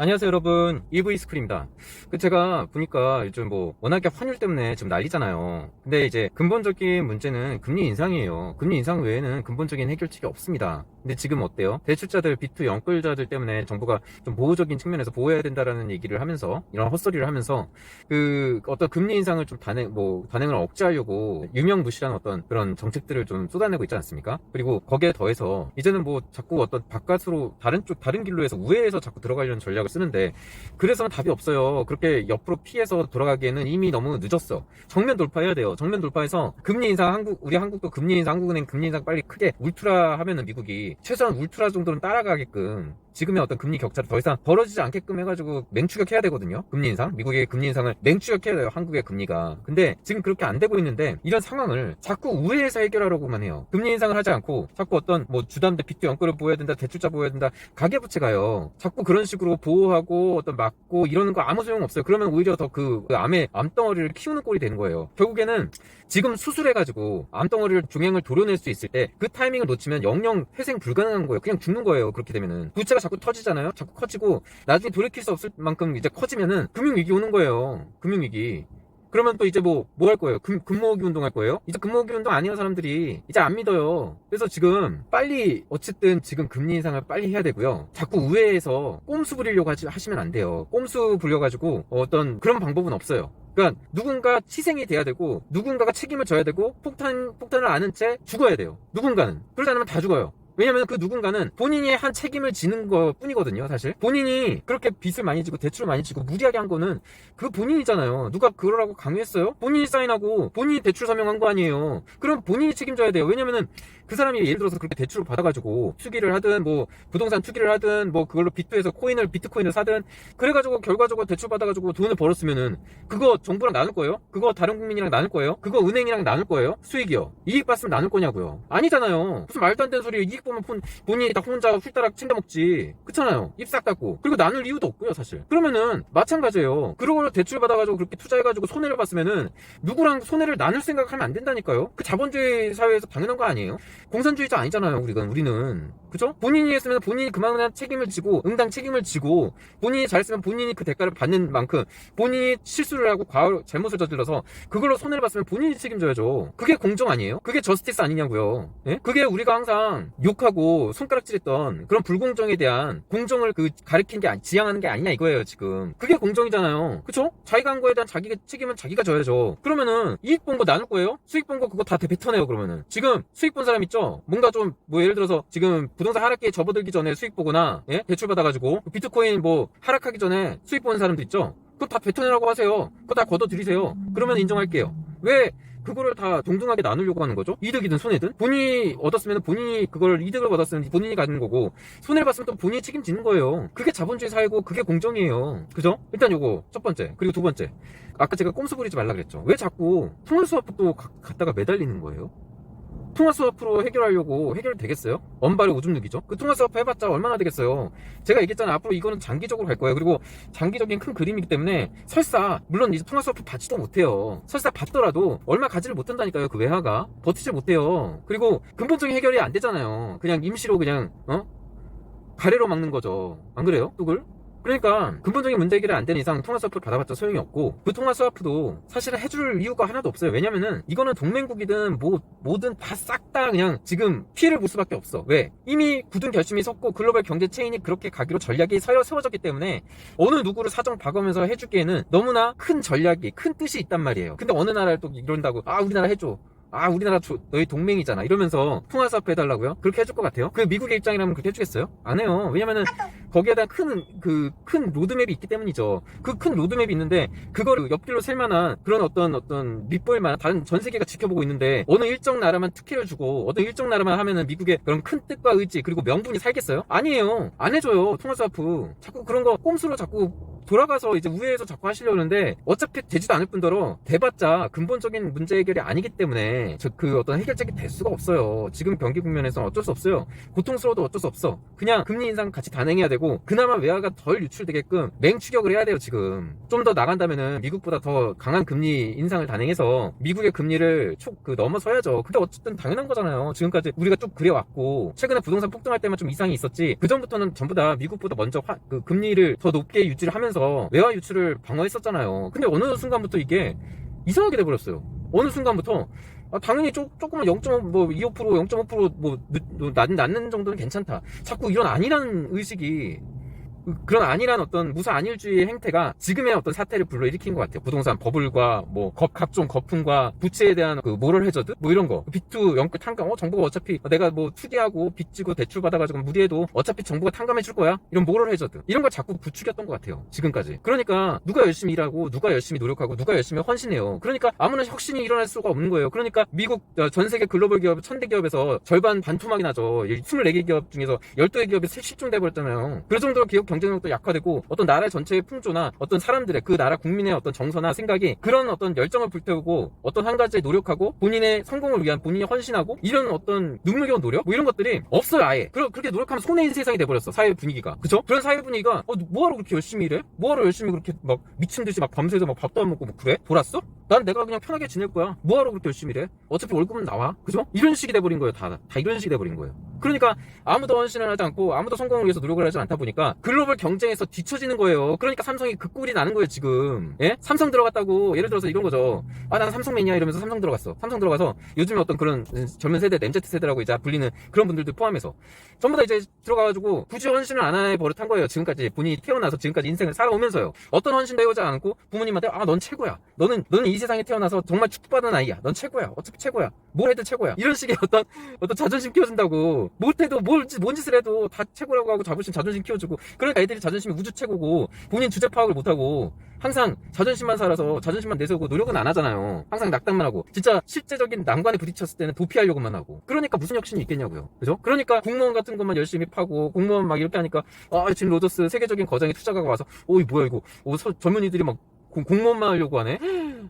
안녕하세요 여러분. EV 스쿨입니다. 그 제가 보니까 요즘 뭐 워낙에 환율 때문에 지금 난리잖아요. 근데 이제 근본적인 문제는 금리 인상이에요. 금리 인상 외에는 근본적인 해결책이 없습니다. 근데 지금 어때요? 대출자들 B2 영끌자들 때문에 정부가 좀 보호적인 측면에서 보호해야 된다라는 얘기를 하면서 이런 헛소리를 하면서 그 어떤 금리 인상을 좀 단행 뭐 단행을 억제하려고 유명무실한 어떤 그런 정책들을 좀 쏟아내고 있지 않습니까? 그리고 거기에 더해서 이제는 뭐 자꾸 어떤 바깥으로 다른 쪽 다른 길로 해서 우회해서 자꾸 들어가려는 전략을 쓰는데 그래서는 답이 없어요. 그렇게 옆으로 피해서 돌아가기에는 이미 너무 늦었어. 정면 돌파해야 돼요. 정면 돌파해서 금리 인상 한국 우리 한국도 금리 인상 한국은행 금리 인상 빨리 크게 울트라 하면은 미국이 최소한 울트라 정도는 따라가게끔 지금의 어떤 금리 격차를 더 이상 벌어지지 않게끔 해가지고 맹추격해야 되거든요. 금리 인상. 미국의 금리 인상을 맹추격해야 돼요. 한국의 금리가. 근데 지금 그렇게 안 되고 있는데 이런 상황을 자꾸 우회해서 해결하려고만 해요. 금리 인상을 하지 않고 자꾸 어떤 뭐 주담대 빚도 연끌을 보여야 된다. 대출자 보여야 된다. 가계부채가요. 자꾸 그런 식으로 보호하고 어떤 막고 이러는 거 아무 소용 없어요. 그러면 오히려 더그 암의 암덩어리를 키우는 꼴이 되는 거예요. 결국에는 지금 수술해가지고 암덩어리를 종양을 도려낼 수 있을 때 그 타이밍을 놓치면 영영 회생 불가능한 거예요. 그냥 죽는 거예요. 그렇게 되면은 부채가 자꾸 터지잖아요. 자꾸 커지고 나중에 돌이킬 수 없을 만큼 이제 커지면은 금융위기 오는 거예요. 금융위기. 그러면 또 이제 뭐, 뭐 할 거예요? 금, 금모으기 운동 할 거예요? 이제 금모으기 운동 아니에요, 사람들이. 이제 안 믿어요. 그래서 지금 빨리, 어쨌든 지금 금리 인상을 빨리 해야 되고요. 자꾸 우회해서 꼼수 부리려고 하지, 하시면 안 돼요. 꼼수 부려가지고 어떤 그런 방법은 없어요. 그러니까 누군가 희생이 돼야 되고 누군가가 책임을 져야 되고 폭탄 폭탄을 아는 채 죽어야 돼요. 누군가는 그러지 않으면 다 죽어요. 왜냐면 그 누군가는 본인이 한 책임을 지는 것 뿐이거든요, 사실. 본인이 그렇게 빚을 많이 지고 대출을 많이 지고 무리하게 한 거는 그 본인이잖아요. 누가 그러라고 강요했어요? 본인이 사인하고 본인이 대출 서명한 거 아니에요. 그럼 본인이 책임져야 돼요. 왜냐면은 그 사람이 예를 들어서 그렇게 대출을 받아가지고 투기를 하든 뭐 부동산 투기를 하든 뭐 그걸로 비트에서 코인을 비트코인을 사든 그래가지고 결과적으로 대출 받아가지고 돈을 벌었으면은 그거 정부랑 나눌 거예요? 그거 다른 국민이랑 나눌 거예요? 그거 은행이랑 나눌 거예요? 수익이요? 이익 봤으면 나눌 거냐고요? 아니잖아요. 무슨 말도 안 되는 소리 이익 보면 본, 본인이 다 혼자 훌따락 챙겨 먹지. 그렇잖아요. 입싹 닫고. 그리고 나눌 이유도 없고요, 사실. 그러면은 마찬가지예요. 그걸 대출 받아가지고 그렇게 투자해가지고 손해를 봤으면은 누구랑 손해를 나눌 생각하면 안 된다니까요. 그 자본주의 사회에서 당연한 거 아니에요? 공산주의자 아니잖아요, 우리가 우리는. 그죠? 본인이 했으면 본인이 그만한 책임을 지고 응당 책임을 지고 본인이 잘했으면 본인이 그 대가를 받는 만큼 본인이 실수를 하고 과거 잘못을 저질러서 그걸로 손해를 봤으면 본인이 책임져야죠. 그게 공정 아니에요? 그게 저스티스 아니냐고요. 예? 그게 우리가 항상 욕 하고 손가락질했던 그런 불공정에 대한 공정을 그 가리킨 게 지향하는 게 아니냐 이거예요 지금. 그게 공정이잖아요. 그쵸? 자기가 한 거에 대한 자기 책임은 자기가 져야죠. 그러면은 이익 본 거 나눌 거예요? 수익 본 거 그거 다 뱉어내요 그러면은. 지금 수익 본 사람 있죠? 뭔가 좀 뭐 예를 들어서 지금 부동산 하락기에 접어들기 전에 수익 보거나 예? 대출 받아가지고 비트코인 뭐 하락하기 전에 수익 보는 사람도 있죠? 그거 다 뱉어내라고 하세요. 그거 다 걷어들이세요. 그러면 인정할게요. 왜 그거를 다 동등하게 나누려고 하는 거죠? 이득이든 손해든? 본인이 얻었으면 본인이 그걸 이득을 받았으면 본인이 갖는 거고 손해를 봤으면 또 본인이 책임지는 거예요. 그게 자본주의 사회고 그게 공정이에요. 그죠? 일단 요거 첫 번째 그리고 두 번째 아까 제가 꼼수 부리지 말라 그랬죠. 왜 자꾸 통화수화도 갖다가 매달리는 거예요? 통화수화프로 해결하려고 해결되겠어요? 언발의 오줌 누기죠? 그 통화수화프 해봤자 얼마나 되겠어요? 제가 얘기했잖아요. 앞으로 이거는 장기적으로 갈 거예요. 그리고 장기적인 큰 그림이기 때문에 설사, 물론 이제 통화수화프 받지도 못해요. 설사 받더라도 얼마 가지를 못한다니까요. 그 외화가. 버티질 못해요. 그리고 근본적인 해결이 안 되잖아요. 그냥 임시로 그냥, 어? 가래로 막는 거죠. 안 그래요? 뚝을? 그러니까 근본적인 문제 해결이 안 되는 이상 통화 스와프를 받아봤자 소용이 없고 그 통화 스와프도 사실은 해줄 이유가 하나도 없어요. 왜냐면은 이거는 동맹국이든 뭐 뭐든 다싹다 그냥 지금 피해를 볼 수밖에 없어. 왜? 이미 굳은 결심이 섰고 글로벌 경제 체인이 그렇게 가기로 전략이 서- 세워졌기 때문에 어느 누구를 사정 봐가면서 해주기에는 너무나 큰 전략이 큰 뜻이 있단 말이에요. 근데 어느 나라를 또 이런다고 아 우리나라 해줘. 아 우리나라 조- 너희 동맹이잖아 이러면서 스와프 해달라고요? 그렇게 해줄 것 같아요? 그 미국의 입장이라면 그렇게 해주겠어요? 안 해요 왜냐면은 거기에 대한 큰 그 큰 로드맵이 있기 때문이죠 그 큰 로드맵이 있는데 그거를 옆길로 셀 만한 그런 어떤 어떤 밑보일만 다른 전 세계가 지켜보고 있는데 어느 일정 나라만 특혜를 주고 어느 일정 나라만 하면은 미국의 그런 큰 뜻과 의지 그리고 명분이 살겠어요? 아니에요 안 해줘요 통화 스와프 자꾸 그런 거 꼼수로 자꾸 돌아가서 이제 우회해서 자꾸 하시려는데 어차피 되지도 않을 뿐더러 대봤자 근본적인 문제 해결이 아니기 때문에 저그 어떤 해결책이 될 수가 없어요. 지금 경기 국면에서 어쩔 수 없어요. 고통스러워도 어쩔 수 없어. 그냥 금리 인상 같이 단행해야 되고 그나마 외화가 덜 유출되게끔 맹추격을 해야 돼요 지금. 좀 더 나간다면은 미국보다 더 강한 금리 인상을 단행해서 미국의 금리를 촉그 넘어서야죠. 근데 어쨌든 당연한 거잖아요. 지금까지 우리가 쭉 그래왔고 최근에 부동산 폭등할 때만 좀 이상이 있었지. 그 전부터는 전부 다 미국보다 먼저 화- 그 금리를 더 높게 유지를 하면서 외화 유출을 방어했었잖아요. 근데 어느 순간부터 이게 이상하게 돼버렸어요. 어느 순간부터 아, 당연히 조, 조금만 0.5, 뭐, 25%, 0.5%, 뭐, 늦, 뭐, 낮, 낮는 정도는 괜찮다. 자꾸 이런 아니라는 의식이, 그- 그런 아니란 어떤 무사 안일주의 행태가 지금의 어떤 사태를 불러일으킨 것 같아요. 부동산 버블과 뭐, 거- 각종 거품과 부채에 대한 그 모럴 해저드? 뭐 이런 거. 빚도 연끌 탕감, 어, 정부가 어차피 내가 뭐 투기하고 빚 지고 대출 받아가지고 무리해도 어차피 정부가 탕감해 줄 거야? 이런 모럴 해저드. 이런 걸 자꾸 부추겼던 것 같아요. 지금까지. 그러니까 누가 열심히 일하고 누가 열심히 노력하고 누가 열심히 헌신해요. 그러니까 아무나 혁신이 일어날 수가 없는 거예요. 그러니까 미국 어, 전 세계 글로벌 기업 천대 기업에서 절반 반토막이 나죠. 24개 기업 중에서 12개 기업이 실종돼 버렸잖아요. 그 정도로 기업 경 쟁력도 약화되고 어떤 나라 전체의 풍조나 어떤 사람들의 그 나라 국민의 어떤 정서나 생각이 그런 어떤 열정을 불태우고 어떤 한 가지에 노력하고 본인의 성공을 위한 본인이 헌신하고 이런 어떤 눈물겨운 노력 뭐 이런 것들이 없어요 아예. 그러, 그렇게 노력하면 손해인 세상이 돼버렸어 사회 분위기가. 그죠? 그런 사회 분위기가 어, 뭐하러 그렇게 열심히 일해? 뭐하러 열심히 그렇게 막 미친 듯이 막 밤새서 막 밥도 안 먹고 뭐 그래? 돌았어? 난 내가 그냥 편하게 지낼 거야. 뭐하러 그렇게 열심히 일해? 어차피 월급은 나와. 그죠? 이런 식이 돼버린 거예요, 다. 다 이런 식이 돼버린 거예요. 그러니까 아무도 헌신을 하지 않고 아무도 성공을 위해서 노력을 하지 않다 보니까 글로벌 경쟁에서 뒤처지는 거예요. 그러니까 삼성이 그 꼴이 나는 거예요, 지금. 예? 삼성 들어갔다고 예를 들어서 이런 거죠. 아, 나는 삼성맨이야 이러면서 삼성 들어갔어. 삼성 들어가서 요즘에 어떤 그런 젊은 세대, MZ 세대라고 이제 불리는 그런 분들도 포함해서 전부 다 이제 들어가가지고 굳이 헌신을 안 해 버릇한 거예요. 지금까지 본인이 태어나서 지금까지 인생을 살아오면서요. 어떤 헌신도 해오지 않고 부모님한테 아, 넌 최고야. 너는 너는 이 세상에 태어나서 정말 축복받은 아이야. 넌 최고야. 어차피 최고야. 뭘 해도 최고야. 이런 식의 어떤 어떤 자존심 키워준다고 뭘 해도 뭘, 짓- 뭔 짓을 해도 다 최고라고 하고 자부심 자존심 키워주고 그러니까 애들이 자존심이 우주 최고고 본인 주제 파악을 못하고 항상 자존심만 살아서 자존심만 내세우고 노력은 안 하잖아요. 항상 낙담만 하고 진짜 실제적인 난관에 부딪혔을 때는 도피하려고만 하고 그러니까 무슨 혁신이 있겠냐고요. 그죠? 그러니까 공무원 같은 것만 열심히 파고 공무원 막 이렇게 하니까 아 지금 로저스 세계적인 거장에 투자가 와서 어이 뭐야 이거 어, 서- 젊은이들이 막 공- 공무원만 하려고 하네?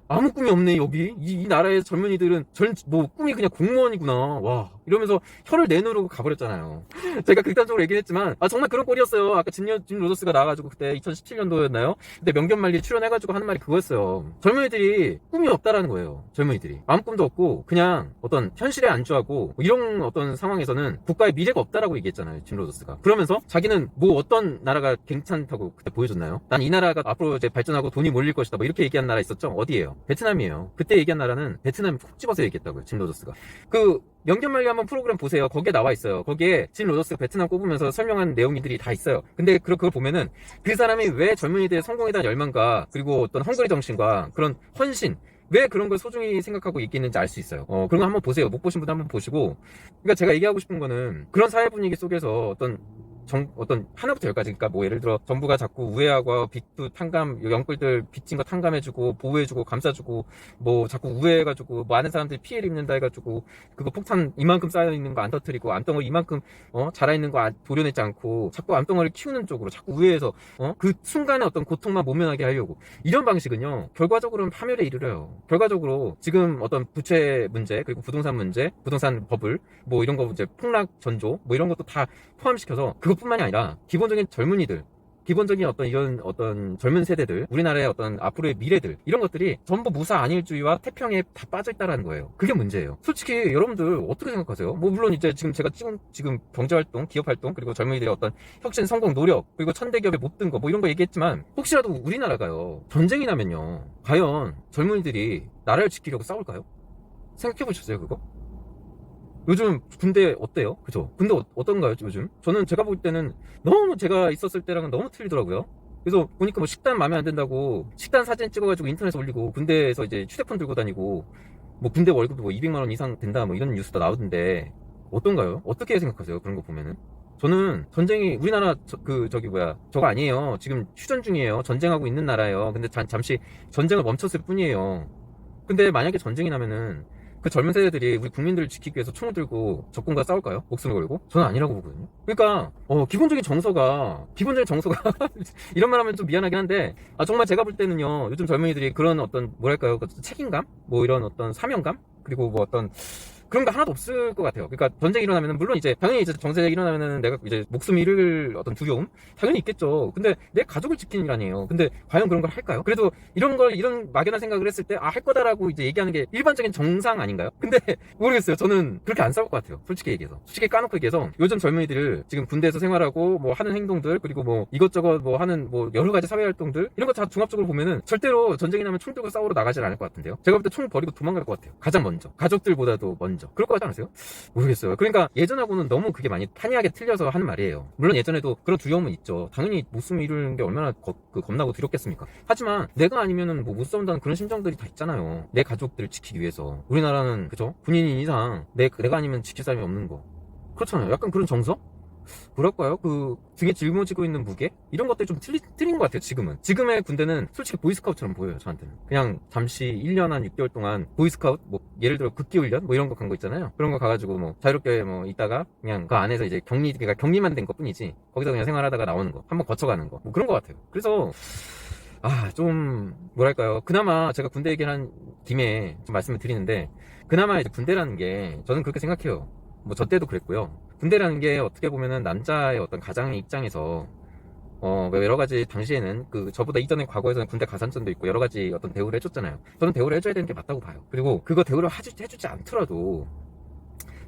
아무 꿈이 없네 여기. 이, 이 나라의 젊은이들은 전, 뭐 꿈이 그냥 공무원이구나. 와 이러면서 혀를 내누르고 가버렸잖아요. 제가 극단적으로 얘기했지만 아 정말 그런 꼴이었어요. 아까 짐, 짐 로저스가 나와가지고 그때 2017년도였나요? 그때 명견말리 출연해가지고 하는 말이 그거였어요. 젊은이들이 꿈이 없다라는 거예요 젊은이들이. 아무 꿈도 없고 그냥 어떤 현실에 안주하고 뭐 이런 어떤 상황에서는 국가의 미래가 없다라고 얘기했잖아요 짐 로저스가. 그러면서 자기는 뭐 어떤 나라가 괜찮다고 그때 보여줬나요? 난 이 나라가 앞으로 이제 발전하고 돈이 몰릴 것이다 뭐 이렇게 얘기한 나라 있었죠? 어디예요? 베트남이에요. 그때 얘기한 나라는 베트남이 콕 집어서 얘기했다고요 짐 로저스가. 그 연결말리 한번 프로그램 보세요. 거기에 나와 있어요. 거기에 짐 로저스가 베트남 꼽으면서 설명한 내용들이 다 있어요. 근데 그- 그걸 보면은 그 사람이 왜 젊은이들의 성공에 대한 열망과 그리고 어떤 헝그리 정신과 그런 헌신 왜 그런 걸 소중히 생각하고 있겠는지 알 수 있어요. 어, 그런 거 한번 보세요. 못 보신 분들 한번 보시고. 그러니까 제가 얘기하고 싶은 거는 그런 사회 분위기 속에서 어떤 정, 어떤 하나부터 열까지. 그러니까 뭐 예를 들어 정부가 자꾸 우회하고 빚도 탕감 영끌들 빚진 거 탕감해주고 보호해주고 감싸주고 뭐 자꾸 우회해가지고 많은 사람들이 피해를 입는다 해가지고 그거 폭탄 이만큼 쌓여 있는 거 안 터뜨리고 암덩어리 이만큼 어 자라 있는 거 안- 도려내지 않고 자꾸 암덩어리를 키우는 쪽으로 자꾸 우회해서 어 그 순간의 어떤 고통만 모면하게 하려고. 이런 방식은요 결과적으로는 파멸에 이르러요. 결과적으로 지금 어떤 부채 문제 그리고 부동산 문제 부동산 버블 뭐 이런 거 이제 폭락 전조 뭐 이런 것도 다 포함시켜서 그것 뿐만이 아니라 기본적인 젊은이들 기본적인 어떤 이런 어떤 젊은 세대들, 우리나라의 어떤 앞으로의 미래들, 이런 것들이 전부 무사 안일주의와 태평에 다 빠져 있다라는 거예요. 그게 문제예요. 솔직히 여러분들 어떻게 생각하세요? 뭐, 물론 이제 지금 제가 지금, 지금 경제 활동, 기업 활동, 그리고 젊은이들의 어떤 혁신 성공 노력, 그리고 천대 기업에 못 든 거, 뭐 이런 거 얘기했지만, 혹시라도 우리나라가요, 전쟁이 나면요, 과연 젊은이들이 나라를 지키려고 싸울까요? 생각해 보셨어요, 그거? 요즘 군대 어때요? 그죠? 군대 어, 어떤가요, 요즘? 저는 제가 볼 때는 너무 제가 있었을 때랑은 너무 틀리더라고요. 그래서 보니까 뭐 식단 마음에 안 든다고 식단 사진 찍어가지고 인터넷에 올리고 군대에서 이제 휴대폰 들고 다니고 뭐 군대 월급도 뭐 200만 원 이상 된다 뭐 이런 뉴스도 나오던데 어떤가요? 어떻게 생각하세요? 그런 거 보면은 저는 전쟁이 우리나라 저, 그 저기 뭐야 저거 아니에요. 지금 휴전 중이에요. 전쟁하고 있는 나라예요. 근데 잠, 잠시 전쟁을 멈췄을 뿐이에요. 근데 만약에 전쟁이 나면은 그 젊은 세대들이 우리 국민들을 지키기 위해서 총을 들고 적군과 싸울까요? 목숨을 걸고? 저는 아니라고 보거든요. 그러니까 어, 기본적인 정서가 기본적인 정서가 이런 말하면 좀 미안하긴 한데 아 정말 제가 볼 때는요 요즘 젊은이들이 그런 어떤 뭐랄까요 그 책임감 뭐 이런 어떤 사명감 그리고 뭐 어떤 그런 거 하나도 없을 것 같아요. 그러니까 전쟁이 일어나면은 물론 이제 당연히 이제 정세가 일어나면은 내가 이제 목숨 잃을 어떤 두려움 당연히 있겠죠. 근데 내 가족을 지키는 일 아니에요. 근데 과연 그런 걸 할까요? 그래도 이런 걸 이런 막연한 생각을 했을 때 아 할 거다라고 이제 얘기하는 게 일반적인 정상 아닌가요? 근데 모르겠어요. 저는 그렇게 안 싸울 것 같아요. 솔직히 얘기해서 솔직히 까놓고 얘기해서 요즘 젊은이들 지금 군대에서 생활하고 뭐 하는 행동들 그리고 뭐 이것저것 뭐 하는 뭐 여러 가지 사회 활동들 이런 거 다 종합적으로 보면은 절대로 전쟁이 나면 총 들고 싸우러 나가질 않을 것 같은데요. 제가 볼 때 총 버리고 도망갈 것 같아요. 가장 먼저 가족들보다도 먼저 그럴 것 같지 않으세요? 모르겠어요. 그러니까 예전하고는 너무 그게 많이 판이하게 틀려서 하는 말이에요. 물론 예전에도 그런 두려움은 있죠. 당연히 목숨 잃는 게 얼마나 거- 그 겁나고 두렵겠습니까? 하지만 내가 아니면은 뭐 못 싸운다는 그런 심정들이 다 있잖아요. 내 가족들을 지키기 위해서. 우리나라는 그죠? 군인인 이상 내, 내가 아니면 지킬 사람이 없는 거. 그렇잖아요. 약간 그런 정서? 뭐랄까요? 그 등에 짊어지고 있는 무게? 이런 것들이 좀 틀리, 틀린 것 같아요, 지금은. 지금의 군대는 솔직히 보이스카우트처럼 보여요, 저한테는. 그냥 잠시 1년 한 6개월 동안 보이스카우트, 뭐, 예를 들어 극기훈련? 뭐 이런 거 간 거 있잖아요. 그런 거 가가지고 뭐, 자유롭게 뭐, 있다가 그냥 그 안에서 이제 격리, 그러니까 격리만 된 것 뿐이지. 거기서 그냥 생활하다가 나오는 거. 한번 거쳐가는 거. 뭐 그런 것 같아요. 그래서, 아, 좀, 뭐랄까요. 그나마 제가 군대 얘기를 한 김에 좀 말씀을 드리는데, 그나마 이제 군대라는 게, 저는 그렇게 생각해요. 뭐, 저 때도 그랬고요. 군대라는 게 어떻게 보면은 남자의 어떤 가장의 입장에서, 어, 여러 가지, 당시에는 그, 저보다 이전에 과거에서는 군대 가산점도 있고 여러 가지 어떤 대우를 해줬잖아요. 저는 대우를 해줘야 되는 게 맞다고 봐요. 그리고 그거 대우를 하지, 해주지 않더라도,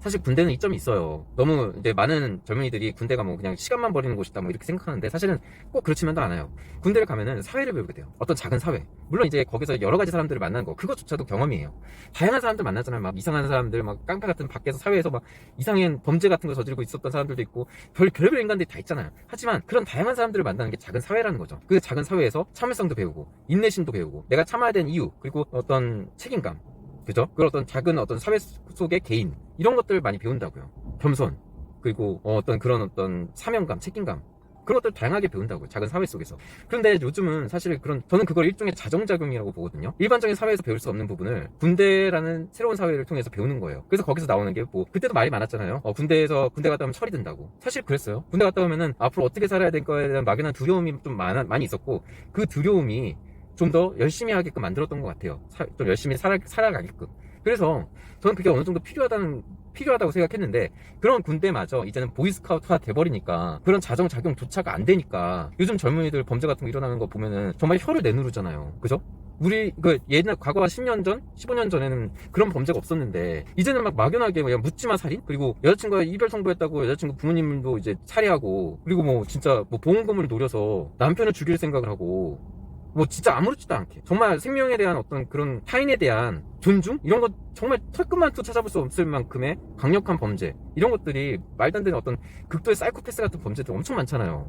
사실 군대는 이점이 있어요. 너무 이제 많은 젊은이들이 군대가 뭐 그냥 시간만 버리는 곳이다 뭐 이렇게 생각하는데 사실은 꼭 그렇지만도 않아요. 군대를 가면은 사회를 배우게 돼요. 어떤 작은 사회. 물론 이제 거기서 여러 가지 사람들을 만나는 거 그것조차도 경험이에요. 다양한 사람들 만나잖아요. 막 이상한 사람들, 막 깡패 같은 밖에서 사회에서 막 이상한 범죄 같은 거 저지르고 있었던 사람들도 있고 별 별별 인간들이 다 있잖아요. 하지만 그런 다양한 사람들을 만나는 게 작은 사회라는 거죠. 그 작은 사회에서 참을성도 배우고 인내심도 배우고 내가 참아야 되는 이유 그리고 어떤 책임감 그죠? 그런 어떤 작은 어떤 사회 속의 개인 이런 것들을 많이 배운다고요. 겸손 그리고 어, 어떤 그런 어떤 사명감, 책임감 그런 것들 다양하게 배운다고요. 작은 사회 속에서. 그런데 요즘은 사실 그런 저는 그걸 일종의 자정작용이라고 보거든요. 일반적인 사회에서 배울 수 없는 부분을 군대라는 새로운 사회를 통해서 배우는 거예요. 그래서 거기서 나오는 게 뭐 그때도 말이 많았잖아요. 어, 군대에서 군대 갔다 오면 철이 든다고. 사실 그랬어요. 군대 갔다 오면은 앞으로 어떻게 살아야 될 거에 대한 막연한 두려움이 좀 많아, 많이 있었고 그 두려움이 좀 더 열심히 하게끔 만들었던 것 같아요. 사- 좀 열심히 살아, 살아가게끔. 그래서 저는 그게 어느 정도 필요하다는 필요하다고 생각했는데 그런 군대마저 이제는 보이스카우트가 돼버리니까 그런 자정작용조차가 안 되니까 요즘 젊은이들 범죄 같은 거 일어나는 거 보면은 정말 혀를 내누르잖아요. 그죠? 우리 그 옛날 과거 한 10년 전, 15년 전에는 그런 범죄가 없었는데 이제는 막 막연하게 그냥 묻지마 살인 그리고 여자친구가 이별 통보했다고 여자친구 부모님도 이제 살해하고 그리고 뭐 진짜 뭐 보험금을 노려서 남편을 죽일 생각을 하고 뭐 진짜 아무렇지도 않게. 정말 생명에 대한 어떤 그런 타인에 대한 존중? 이런 것 정말 털끝만도 찾아볼 수 없을 만큼의 강력한 범죄. 이런 것들이 말도 안 되는 어떤 극도의 사이코패스 같은 범죄들 엄청 많잖아요.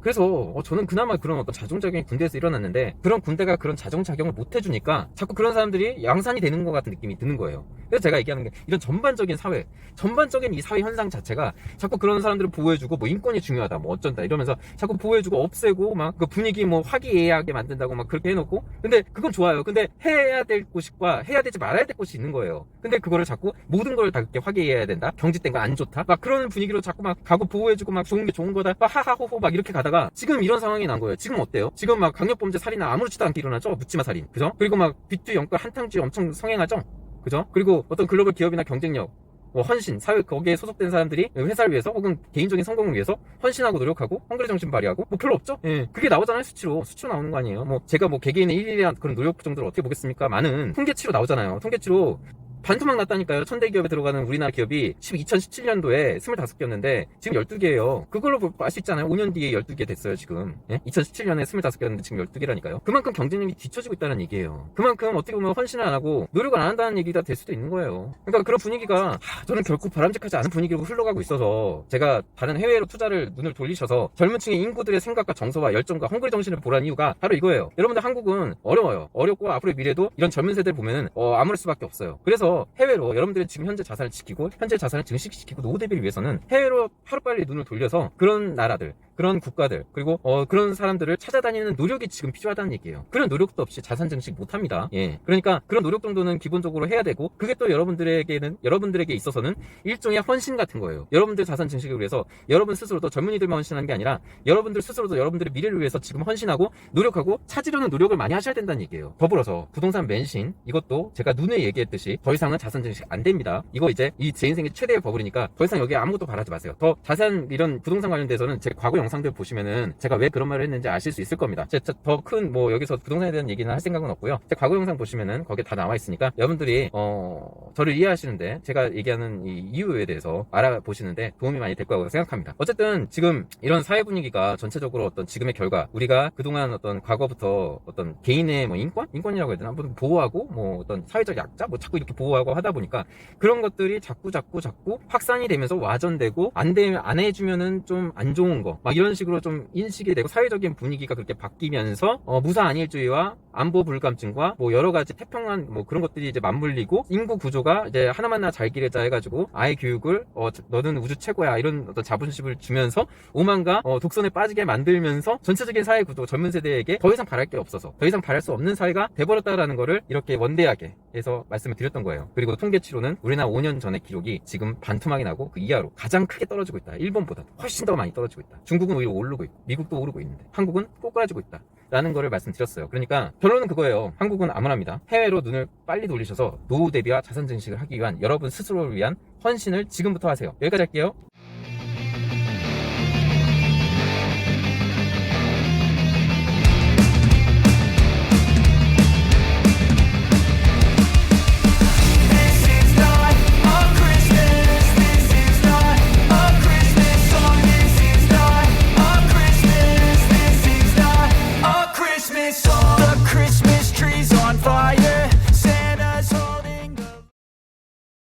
그래서 어, 저는 그나마 그런 어떤 자정작용이 군대에서 일어났는데 그런 군대가 그런 자정작용을 못 해주니까 자꾸 그런 사람들이 양산이 되는 것 같은 느낌이 드는 거예요. 그래서 제가 얘기하는 게 이런 전반적인 사회, 전반적인 이 사회 현상 자체가 자꾸 그런 사람들을 보호해주고 뭐 인권이 중요하다, 뭐 어쩐다 이러면서 자꾸 보호해주고 없애고 막 그 분위기 뭐 화기애애하게 만든다고 막 그렇게 해놓고 근데 그건 좋아요. 근데 해야 될 곳과 해야 되지 말아야 될 곳이 있는 거예요. 근데 그거를 자꾸 모든 걸 다 그렇게 화기애애해야 된다, 경직된 거 안 좋다, 막 그런 분위기로 자꾸 막 가고 보호해주고 막 좋은 게 좋은 거다, 막 하하호호 막 이렇게 가다 가 지금 이런 상황이 난 거예요. 지금 어때요? 지금 막 강력범죄 살인은 아무렇지도 않게 일어나죠. 묻지마 살인, 그죠? 그리고 막 비투 영과 한탕주의 엄청 성행하죠. 그죠? 그리고 어떤 글로벌 기업이나 경쟁력, 뭐 헌신, 사회 거기에 소속된 사람들이 회사를 위해서 혹은 개인적인 성공을 위해서 헌신하고 노력하고 헝그리 정신 발휘하고 뭐 별로 없죠? 예. 그게 나오잖아요 수치로 수치로 나오는 거 아니에요? 뭐 제가 뭐 개개인의 일일이한 그런 노력 정도를 어떻게 보겠습니까? 많은 통계치로 나오잖아요. 통계치로 반토막 났다니까요. 천대 기업에 들어가는 우리나라 기업이 2017년도에 25개였는데 지금 12개예요. 그걸로 알 수 있잖아요. 5년 뒤에 12개 됐어요, 지금. 예? 2017년에 25개였는데 지금 12개라니까요. 그만큼 경쟁력이 뒤처지고 있다는 얘기예요. 그만큼 어떻게 보면 헌신을 안 하고 노력을 안 한다는 얘기가 될 수도 있는 거예요. 그러니까 그런 분위기가 하, 저는 결코 바람직하지 않은 분위기로 흘러가고 있어서 제가 다른 해외로 투자를 눈을 돌리셔서 젊은 층의 인구들의 생각과 정서와 열정과 헝그리 정신을 보라는 이유가 바로 이거예요. 여러분들 한국은 어려워요. 어렵고 앞으로의 미래도 이런 젊은 세대를 보면은 어, 아무럴 수밖에 없어요. 그래서 해외로 여러분들의 지금 현재 자산을 지키고 현재 자산을 증식시키고 노후 대비를 위해서는 해외로 하루빨리 눈을 돌려서 그런 나라들 그런 국가들 그리고 어, 그런 사람들을 찾아다니는 노력이 지금 필요하다는 얘기예요. 그런 노력도 없이 자산 증식 못 합니다. 예. 그러니까 그런 노력 정도는 기본적으로 해야 되고 그게 또 여러분들에게는 여러분들에게 있어서는 일종의 헌신 같은 거예요. 여러분들 자산 증식을 위해서 여러분 스스로도 젊은이들만 헌신하는 게 아니라 여러분들 스스로도 여러분들의 미래를 위해서 지금 헌신하고 노력하고 찾으려는 노력을 많이 하셔야 된다는 얘기예요. 더불어서 부동산 맨신 이것도 제가 눈에 얘기했듯이 더 이상은 자산 증식 안 됩니다. 이거 이제 이 제 인생의 최대의 버블이니까 더 이상 여기에 아무것도 바라지 마세요. 더 자세한 이런 부동산 관련돼서는 제 과거 영상 들 보시면은 제가 왜 그런 말을 했는지 아실 수 있을 겁니다. 더 큰 뭐 여기서 부동산에 대한 얘기는 할 생각은 없고요. 제 과거 영상 보시면은 거기에 다 나와 있으니까 여러분들이 어 저를 이해하시는데 제가 얘기하는 이 이유에 대해서 알아보시는데 도움이 많이 될 거라고 생각합니다. 어쨌든 지금 이런 사회 분위기가 전체적으로 어떤 지금의 결과 우리가 그동안 어떤 과거부터 어떤 개인의 뭐 인권 인권이라고 해야 되나 한번 보호하고 뭐 어떤 사회적 약자 뭐 자꾸 이렇게 보호하고 하다 보니까 그런 것들이 자꾸 자꾸 자꾸 확산이 되면서 와전되고 안 되면 안 해주면은 좀 안 좋은 거막 이런 식으로 좀 인식이 되고 사회적인 분위기가 그렇게 바뀌면서 어, 무사 안일주의와 안보 불감증과 뭐 여러 가지 태평한 뭐 그런 것들이 이제 맞물리고 인구 구조가 이제 하나만나 잘 기르자 해가지고 아이 교육을 어 너는 우주 최고야 이런 어떤 자부심을 주면서 오만과 어, 독선에 빠지게 만들면서 전체적인 사회 구도 젊은 세대에게 더 이상 바랄 게 없어서 더 이상 바랄 수 없는 사회가 돼버렸다라는 거를 이렇게 원대하게 해서 말씀을 드렸던 거예요. 그리고 통계치로는 우리나라 5년 전의 기록이 지금 반토막이 나고 그 이하로 가장 크게 떨어지고 있다. 일본보다 훨씬 더 많이 떨어지고 있다. 중국은 오히려 오르고 있고 미국도 오르고 있는데 한국은 꼬꾸라지고 있다. 라는 거를 말씀드렸어요. 그러니까 결론은 그거예요. 한국은 암울합니다. 해외로 눈을 빨리 돌리셔서 노후 대비와 자산 증식을 하기 위한 여러분 스스로를 위한 헌신을 지금부터 하세요. 여기까지 할게요.